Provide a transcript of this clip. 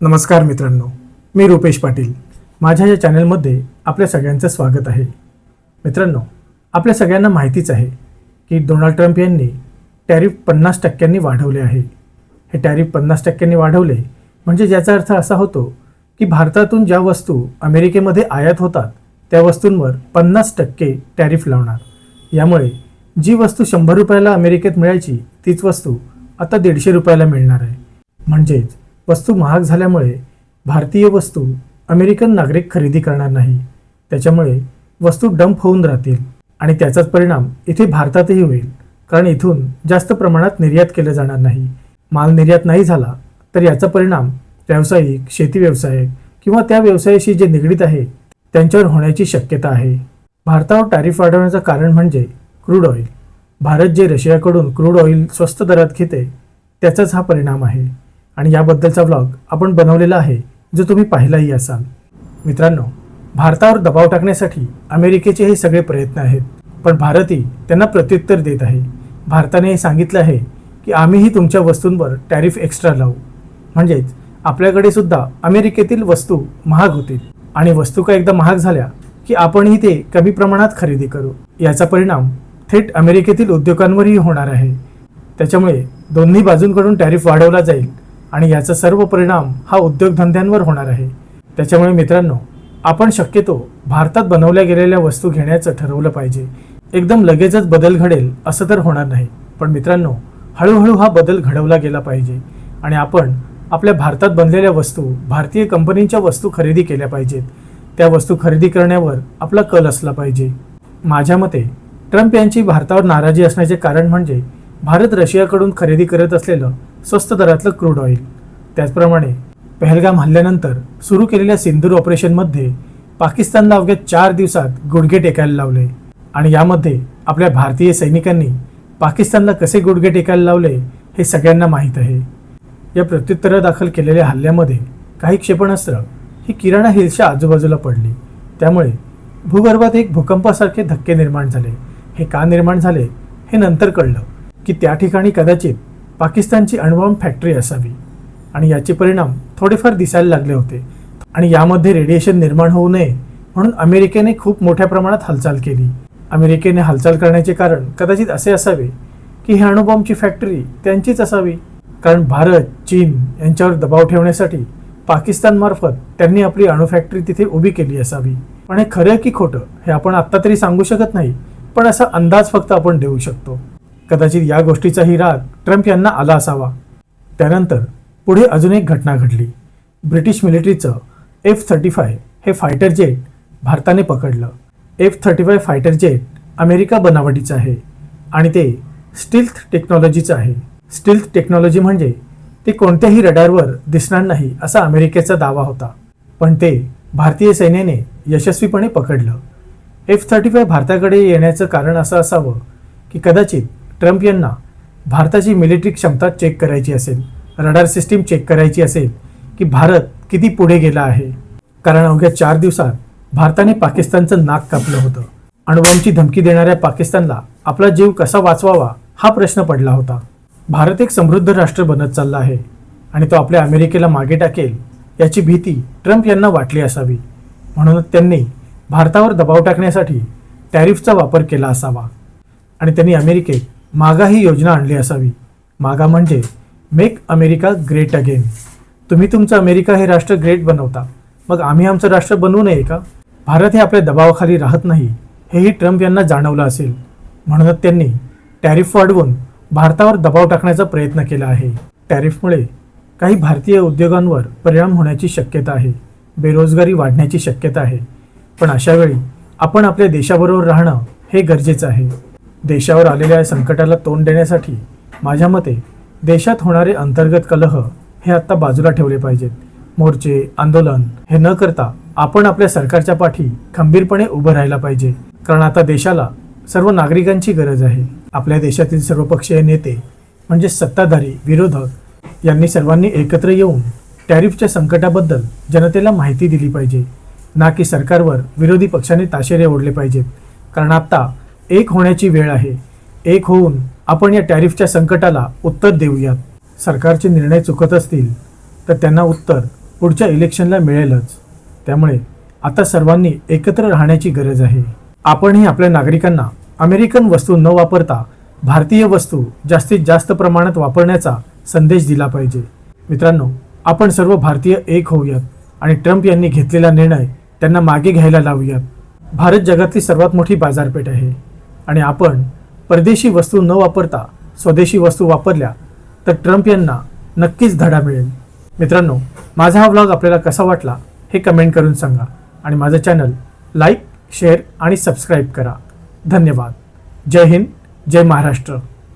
नमस्कार मित्रांनो मी रुपेश पाटील. माझ्या या चॅनलमध्ये आपल्या सगळ्यांचं स्वागत आहे. मित्रांनो आपल्या सगळ्यांना माहितीच आहे की डोनाल्ड ट्रम्प यांनी टॅरिफ पन्नास टक्क्यांनी वाढवले आहे. हे टॅरिफ पन्नास टक्क्यांनी वाढवले म्हणजे ज्याचा अर्थ असा होतो की भारतातून ज्या वस्तू अमेरिकेमध्ये आयात होतात त्या वस्तूंवर पन्नास टक्के टॅरिफ लावणार. यामुळे जी वस्तू शंभर रुपयाला अमेरिकेत मिळायची तीच वस्तू आता दीडशे रुपयाला मिळणार आहे. म्हणजेच वस्तू महाग झाल्यामुळे भारतीय वस्तू अमेरिकन नागरिक खरेदी करणार नाही. त्याच्यामुळे वस्तू डंप होऊन राहतील आणि त्याचाच परिणाम इथे भारतातही होईल. कारण इथून जास्त प्रमाणात निर्यात केलं जाणार नाही. माल निर्यात नाही झाला तर याचा परिणाम व्यावसायिक शेती व्यवसाय किंवा त्या व्यवसायाशी जे निगडीत आहे त्यांच्यावर होण्याची शक्यता आहे. भारतावर टॅरिफ वाढवण्याचं कारण म्हणजे क्रूड ऑइल. भारत जे रशियाकडून क्रूड ऑइल स्वस्त दरात घेते त्याचाच हा परिणाम आहे. आणि याबद्दलचा व्लॉग आपण बनवलेला आहे जो तुम्ही पाहिलाही असाल. मित्रांनो भारतावर दबाव टाकण्यासाठी अमेरिकेचे हे सगळे प्रयत्न आहेत पण भारतही त्यांना प्रत्युत्तर देत आहे. भारताने हे सांगितलं आहे की आम्हीही तुमच्या वस्तूंवर टॅरिफ एक्स्ट्रा लावू. म्हणजेच आपल्याकडे सुद्धा अमेरिकेतील वस्तू महाग होतील. आणि वस्तू का एकदा महाग झाल्या की आपणही ते कमी प्रमाणात खरेदी करू. याचा परिणाम थेट अमेरिकेतील उद्योगांवरही होणार आहे. त्याच्यामुळे दोन्ही बाजूंकडून टॅरिफ वाढवला जाईल. आणि याचा सर्व परिणाम हा उद्योगधंद्यांवर होणार आहे. त्याच्यामुळे मित्रांनो आपण शक्यतो भारतात बनवल्या गेलेल्या वस्तू घेण्याचं ठरवलं पाहिजे. एकदम लगेचच बदल घडेल असं तर होणार नाही. पण मित्रांनो हळूहळू हा बदल घडवला गेला पाहिजे आणि आपण आपल्या भारतात बनलेल्या वस्तू भारतीय कंपनींच्या वस्तू खरेदी केल्या पाहिजेत. त्या वस्तू खरेदी करण्यावर आपला कल असला पाहिजे. माझ्या मते ट्रम्प यांची भारतावर नाराजी असण्याचे कारण म्हणजे भारत रशियाकडून खरेदी करत असलेलं स्वस्त दरातलं क्रूड ऑइल. त्याचप्रमाणे पहलगाम हल्ल्यानंतर सुरू केलेल्या सिंदूर ऑपरेशनमध्ये पाकिस्तानला अवघ्या चार दिवसात गुडघे टेकायला लावले. आणि यामध्ये आपल्या भारतीय सैनिकांनी पाकिस्तानला कसे गुडघे टेकायला लावले हे सगळ्यांना माहीत आहे. या प्रत्युत्तरादाखल केलेल्या हल्ल्यामध्ये काही क्षेपणास्त्र ही किराणा हिल्सच्या आजूबाजूला पडली. त्यामुळे भूगर्भात एक भूकंपासारखे धक्के निर्माण झाले. हे का निर्माण झाले हे नंतर कळलं की त्या ठिकाणी कदाचित पाकिस्तानची अणुबॉम्ब फॅक्टरी असावी आणि याचे परिणाम थोडेफार दिसायला लागले होते. आणि यामध्ये रेडिएशन निर्माण होऊ नये म्हणून अमेरिकेने खूप मोठ्या प्रमाणात हालचाल केली. अमेरिकेने हालचाल करण्याचे कारण कदाचित असे असावे की ही अणुबॉम्बची फॅक्टरी त्यांचीच असावी. कारण भारत चीन यांच्यावर दबाव ठेवण्यासाठी पाकिस्तानमार्फत त्यांनी आपली अणुफॅक्टरी तिथे उभी केली असावी. पण हे खरं की खोटं हे आपण आत्ता तरी सांगू शकत नाही पण असा अंदाज फक्त आपण देऊ शकतो. कदाचित या गोष्टीचाही राग ट्रम्प यांना आला असावा. त्यानंतर पुढे अजून एक घटना घडली. ब्रिटिश मिलिटरीचं एफ थर्टी फाय हे फायटर जेट भारताने पकडलं. F thirty five fighter jet America बनावटीचं आहे आणि ते स्टिल्थ टेक्नॉलॉजीचं आहे. स्टिल्थ टेक्नॉलॉजी म्हणजे ते कोणत्याही रडारवर दिसणार नाही असा अमेरिकेचा दावा होता. पण ते भारतीय सैन्याने यशस्वीपणे पकडलं. एफ थर्टी फाय भारताकडे येण्याचं कारण असं असावं की कदाचित ट्रम्प यांना भारताची मिलिटरी क्षमता चेक करायची असेल रडार सिस्टीम चेक करायची असेल की भारत किती पुढे गेला आहे. कारण अवघ्या चार दिवसात भारताने पाकिस्तानचं नाक कापलं होतं. अणुबॉम्बची धमकी देणाऱ्या पाकिस्तानला आपला जीव कसा वाचवावा हा प्रश्न पडला होता. भारत एक समृद्ध राष्ट्र बनत चालला आहे आणि तो आपल्या अमेरिकेला मागे टाकेल याची भीती ट्रम्प यांना वाटली असावी. म्हणूनच त्यांनी भारतावर दबाव टाकण्यासाठी टॅरिफचा वापर केला असावा आणि त्यांनी अमेरिकेत मागा ही योजना आणली असावी. मागा म्हणजे मेक अमेरिका ग्रेट अगेन तुम्ही तुमचं अमेरिका हे राष्ट्र ग्रेट बनवता. मग आम्ही आमचं राष्ट्र बनवू नये का? भारत हे आपल्या दबावाखाली राहत नाही हेही ट्रम्प यांना जाणवलं असेल. म्हणूनच त्यांनी टॅरिफ वाढवून भारतावर दबाव टाकण्याचा प्रयत्न केला आहे. टॅरिफमुळे काही भारतीय उद्योगांवर परिणाम होण्याची शक्यता आहे. बेरोजगारी वाढण्याची शक्यता आहे. पण अशावेळी आपण आपल्या देशाबरोबर राहणं हे गरजेचं आहे. देशावर आलेल्या या संकटाला तोंड देण्यासाठी माझ्या मते देशात होणारे अंतर्गत कलह हे आत्ता बाजूला ठेवले पाहिजेत. मोर्चे आंदोलन हे न करता आपण आपल्या सरकारच्या पाठी खंबीरपणे उभं राहायला पाहिजे. कारण आता देशाला सर्व नागरिकांची गरज आहे. आपल्या देशातील सर्वपक्षीय नेते म्हणजे सत्ताधारी विरोधक यांनी सर्वांनी एकत्र येऊन टॅरिफच्या संकटाबद्दल जनतेला माहिती दिली पाहिजे. ना की सरकारवर विरोधी पक्षाने ताशेरे ओढले पाहिजेत. कारण आता एक होण्याची वेळ आहे. एक होऊन आपण या टॅरिफच्या संकटाला उत्तर देऊयात. सरकारचे निर्णय चुकत असतील तर त्यांना उत्तर पुढच्या इलेक्शनला मिळेलच. त्यामुळे आता सर्वांनी एकत्र राहण्याची गरज आहे. आपणही आपल्या नागरिकांना अमेरिकन वस्तू न वापरता भारतीय वस्तू जास्तीत जास्त प्रमाणात वापरण्याचा संदेश दिला पाहिजे. मित्रांनो आपण सर्व भारतीय एक होऊयात आणि ट्रम्प यांनी घेतलेला निर्णय त्यांना मागे घ्यायला लावूयात. भारत जगातली सर्वात मोठी बाजारपेठ आहे. आणि आपण परदेशी वस्तू न वापरता स्वदेशी वस्तू वापरल्या तर ट्रम्प यांना नक्कीच धडा मिळेल. मित्रांनो माझा हा व्लॉग आपल्याला कसा वाटला हे कमेंट करून सांगा आणि माझं चॅनल लाईक शेअर आणि सबस्क्राईब करा. धन्यवाद. जय हिंद जय महाराष्ट्र.